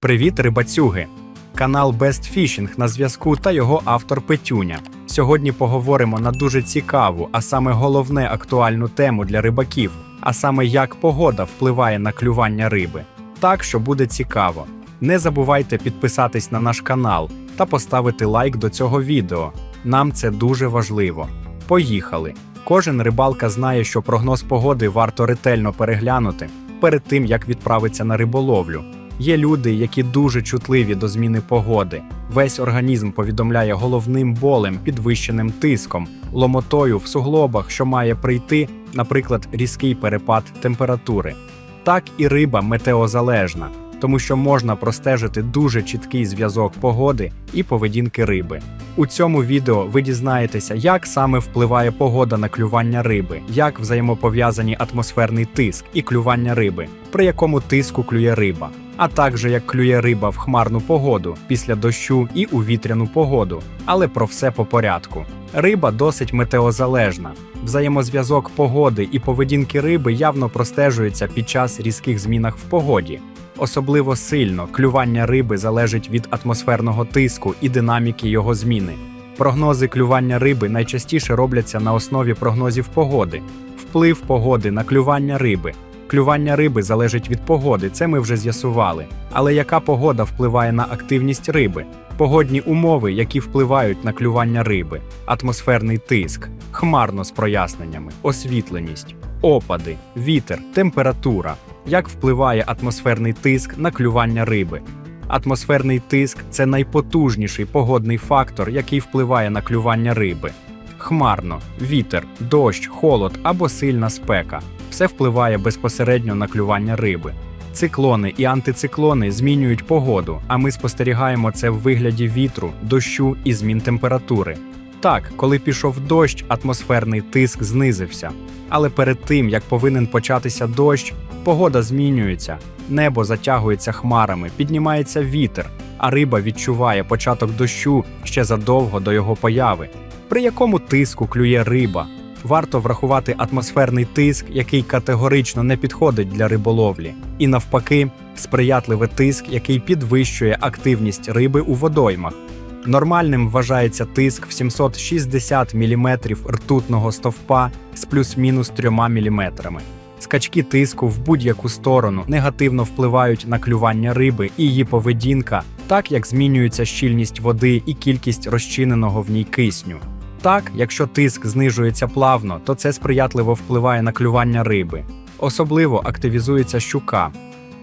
Привіт, рибацюги! Канал Best Fishing на зв'язку та його автор Петюня. Сьогодні поговоримо на дуже цікаву, а саме головне актуальну тему для рибаків, а саме як погода впливає на клювання риби. Так що буде цікаво. Не забувайте підписатись на наш канал та поставити лайк до цього відео. Нам це дуже важливо. Поїхали! Кожен рибалка знає, що прогноз погоди варто ретельно переглянути перед тим, як відправитися на риболовлю. Є люди, які дуже чутливі до зміни погоди. Весь організм повідомляє головним болем, підвищеним тиском, ломотою в суглобах, що має прийти, наприклад, різкий перепад температури. Так і риба метеозалежна, тому що можна простежити дуже чіткий зв'язок погоди і поведінки риби. У цьому відео ви дізнаєтеся, як саме впливає погода на клювання риби, як взаємопов'язані атмосферний тиск і клювання риби, при якому тиску клює риба, а також як клює риба в хмарну погоду після дощу і у вітряну погоду. Але про все по порядку. Риба досить метеозалежна. Взаємозв'язок погоди і поведінки риби явно простежується під час різких змінах в погоді. Особливо сильно клювання риби залежить від атмосферного тиску і динаміки його зміни. Прогнози клювання риби найчастіше робляться на основі прогнозів погоди. Вплив погоди на клювання риби. Клювання риби залежить від погоди, це ми вже з'ясували. Але яка погода впливає на активність риби? Погодні умови, які впливають на клювання риби, атмосферний тиск, хмарно з проясненнями, освітленість, опади, вітер, температура. Як впливає атмосферний тиск на клювання риби? Атмосферний тиск це найпотужніший погодний фактор, який впливає на клювання риби. Хмарно, вітер, дощ, холод або сильна спека все впливає безпосередньо на клювання риби. Циклони і антициклони змінюють погоду, а ми спостерігаємо це в вигляді вітру, дощу і змін температури. Так, коли пішов дощ, атмосферний тиск знизився. Але перед тим, як повинен початися дощ, погода змінюється, небо затягується хмарами, піднімається вітер, а риба відчуває початок дощу ще задовго до його появи. При якому тиску клює риба? Варто врахувати атмосферний тиск, який категорично не підходить для риболовлі, і навпаки, сприятливий тиск, який підвищує активність риби у водоймах. Нормальним вважається тиск в 760 мм ртутного стовпа з плюс-мінус 3 мм. Скачки тиску в будь-яку сторону негативно впливають на клювання риби і її поведінка, так як змінюється щільність води і кількість розчиненого в ній кисню. Так, якщо тиск знижується плавно, то це сприятливо впливає на клювання риби. Особливо активізується щука.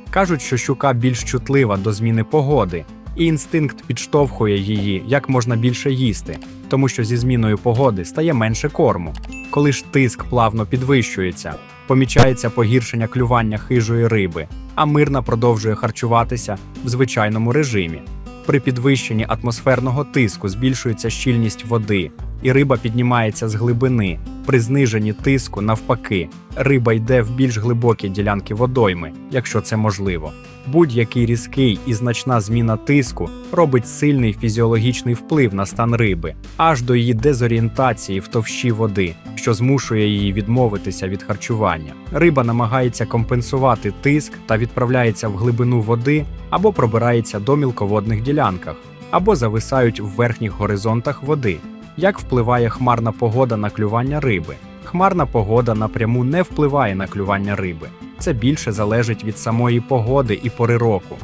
Кажуть, що щука більш чутлива до зміни погоди, і інстинкт підштовхує її як можна більше їсти, тому що зі зміною погоди стає менше корму. Коли ж тиск плавно підвищується, помічається погіршення клювання хижої риби, а мирна продовжує харчуватися в звичайному режимі. При підвищенні атмосферного тиску збільшується щільність води, і риба піднімається з глибини. При зниженні тиску, навпаки, риба йде в більш глибокі ділянки водойми, якщо це можливо. Будь-який різкий і значна зміна тиску робить сильний фізіологічний вплив на стан риби, аж до її дезорієнтації в товщі води, що змушує її відмовитися від харчування. Риба намагається компенсувати тиск та відправляється в глибину води або пробирається до мілководних ділянках, або зависають в верхніх горизонтах води. Як впливає хмарна погода на клювання риби? Хмарна погода напряму не впливає на клювання риби. Це більше залежить від самої погоди і пори року.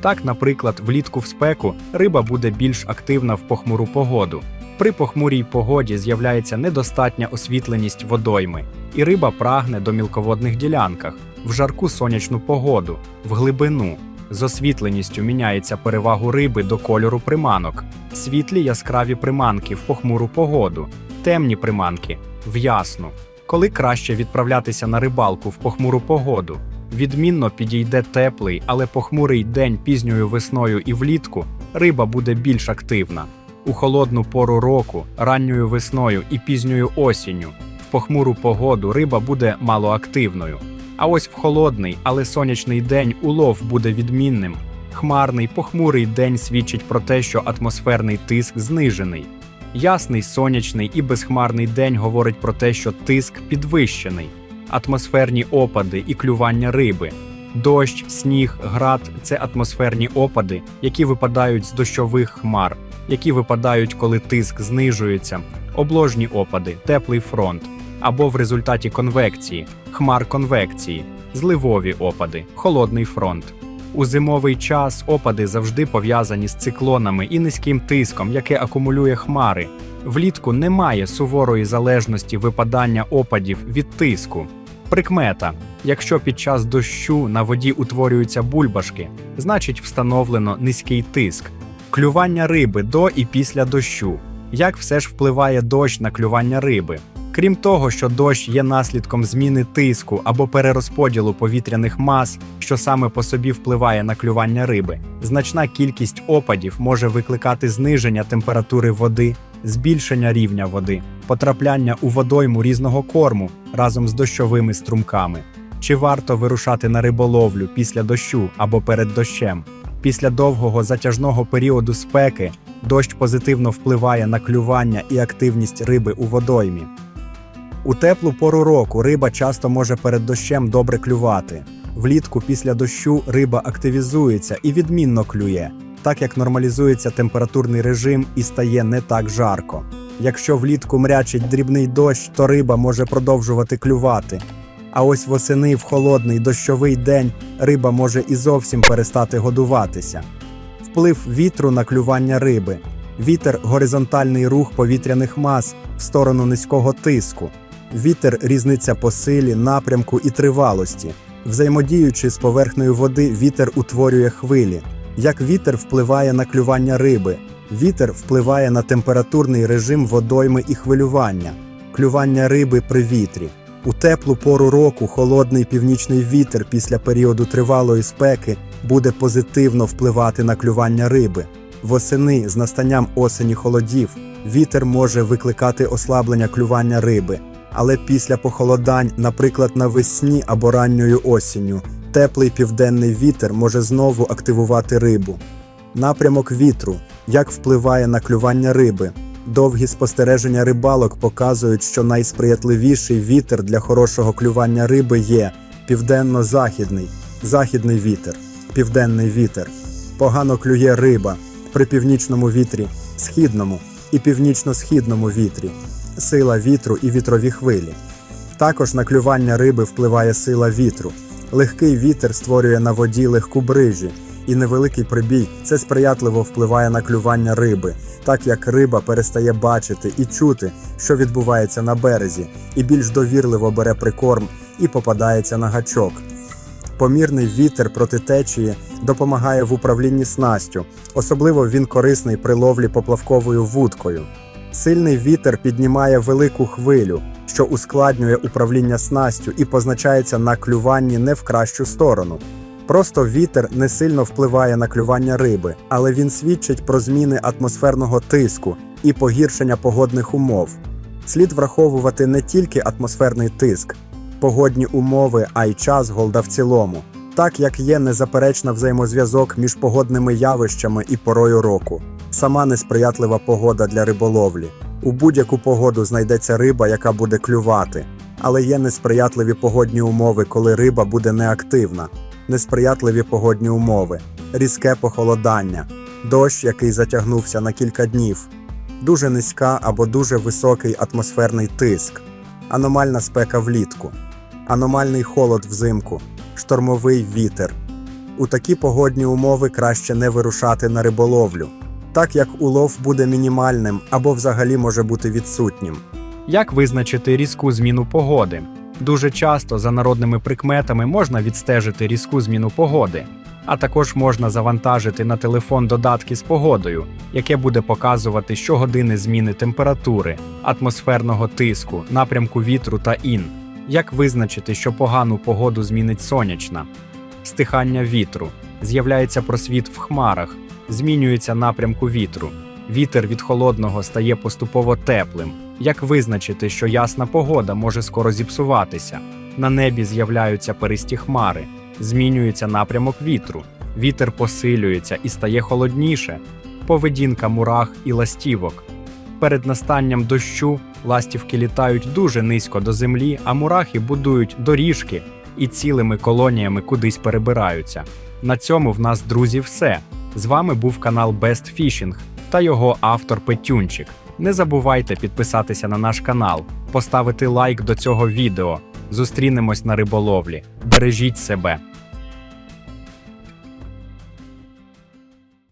Так, наприклад, влітку в спеку риба буде більш активна в похмуру погоду. При похмурій погоді з'являється недостатня освітленість водойми, і риба прагне до мілководних ділянках, в жарку сонячну погоду, в глибину. З освітленістю міняється перевагу риби до кольору приманок, світлі яскраві приманки в похмуру погоду, темні приманки в ясну. Коли краще відправлятися на рибалку в похмуру погоду, відмінно підійде теплий, але похмурий день пізньою весною і влітку, риба буде більш активна. У холодну пору року, ранньою весною і пізньою осінню, в похмуру погоду риба буде малоактивною. А ось в холодний, але сонячний день улов буде відмінним. Хмарний, похмурий день свідчить про те, що атмосферний тиск знижений. Ясний, сонячний і безхмарний день говорить про те, що тиск підвищений, атмосферні опади і клювання риби. Дощ, сніг, град це атмосферні опади, які випадають з дощових хмар, які випадають, коли тиск знижується, обложні опади, теплий фронт, або в результаті конвекції, хмар конвекції, зливові опади, холодний фронт. У зимовий час опади завжди пов'язані з циклонами і низьким тиском, яке акумулює хмари. Влітку немає суворої залежності випадання опадів від тиску. Прикмета: якщо під час дощу на воді утворюються бульбашки, значить встановлено низький тиск. Клювання риби до і після дощу. Як все ж впливає дощ на клювання риби? Крім того, що дощ є наслідком зміни тиску або перерозподілу повітряних мас, що саме по собі впливає на клювання риби, значна кількість опадів може викликати зниження температури води, збільшення рівня води, потрапляння у водойму різного корму разом з дощовими струмками. Чи варто вирушати на риболовлю після дощу або перед дощем? Після довгого затяжного періоду спеки дощ позитивно впливає на клювання і активність риби у водоймі. У теплу пору року риба часто може перед дощем добре клювати. Влітку після дощу риба активізується і відмінно клює, так як нормалізується температурний режим і стає не так жарко. Якщо влітку мрячить дрібний дощ, то риба може продовжувати клювати. А ось восени в холодний дощовий день риба може і зовсім перестати годуватися. Вплив вітру на клювання риби. Вітер горизонтальний рух повітряних мас в сторону низького тиску. Вітер різниця по силі, напрямку і тривалості. Взаємодіючи з поверхнею води, вітер утворює хвилі. Як вітер впливає на клювання риби? Вітер впливає на температурний режим водойми і хвилювання, клювання риби при вітрі. У теплу пору року холодний північний вітер після періоду тривалої спеки буде позитивно впливати на клювання риби. Восени з настанням осені холодів вітер може викликати ослаблення клювання риби, але після похолодань, наприклад, навесні або ранньою осінню, теплий південний вітер може знову активувати рибу. Напрямок вітру як впливає на клювання риби. Довгі спостереження рибалок показують, що найсприятливіший вітер для хорошого клювання риби є південно-західний, західний вітер, південний вітер. Погано клює риба при північному вітрі, східному і північно-східному вітрі, сила вітру і вітрові хвилі. Також на клювання риби впливає сила вітру. Легкий вітер створює на воді легку брижі, і невеликий прибій це сприятливо впливає на клювання риби, так як риба перестає бачити і чути, що відбувається на березі, і більш довірливо бере прикорм і попадається на гачок. Помірний вітер проти течії допомагає в управлінні снастю, особливо він корисний при ловлі поплавковою вудкою. Сильний вітер піднімає велику хвилю, що ускладнює управління снастю і позначається на клюванні не в кращу сторону. Просто вітер не сильно впливає на клювання риби, але він свідчить про зміни атмосферного тиску і погіршення погодних умов. Слід враховувати не тільки атмосферний тиск, погодні умови, а й час голда в цілому, так як є незаперечна взаємозв'язок між погодними явищами і порою року. Сама несприятлива погода для риболовлі. У будь-яку погоду знайдеться риба, яка буде клювати, але є несприятливі погодні умови, коли риба буде неактивна, несприятливі погодні умови, різке похолодання, дощ, який затягнувся на кілька днів, дуже низька або дуже високий атмосферний тиск, аномальна спека влітку, аномальний холод взимку, штормовий вітер. У такі погодні умови краще не вирушати на риболовлю, так як улов буде мінімальним або взагалі може бути відсутнім. Як визначити різку зміну погоди? Дуже часто за народними прикметами можна відстежити різку зміну погоди, а також можна завантажити на телефон додатки з погодою, яке буде показувати щогодини зміни температури, атмосферного тиску, напрямку вітру та ін. Як визначити, що погану погоду змінить сонячна? Стихання вітру. З'являється просвіт в хмарах, змінюється напрямку вітру. Вітер від холодного стає поступово теплим. Як визначити, що ясна погода може скоро зіпсуватися? На небі з'являються перисті хмари, змінюється напрямок вітру, вітер посилюється і стає холодніше, поведінка мурах і ластівок. Перед настанням дощу ластівки літають дуже низько до землі, а мурахи будують доріжки, і цілими колоніями кудись перебираються. На цьому в нас, друзі, все. З вами був канал Best Fishing та його автор Петюнчик. Не забувайте підписатися на наш канал, поставити лайк до цього відео. Зустрінемось на риболовлі. Бережіть себе.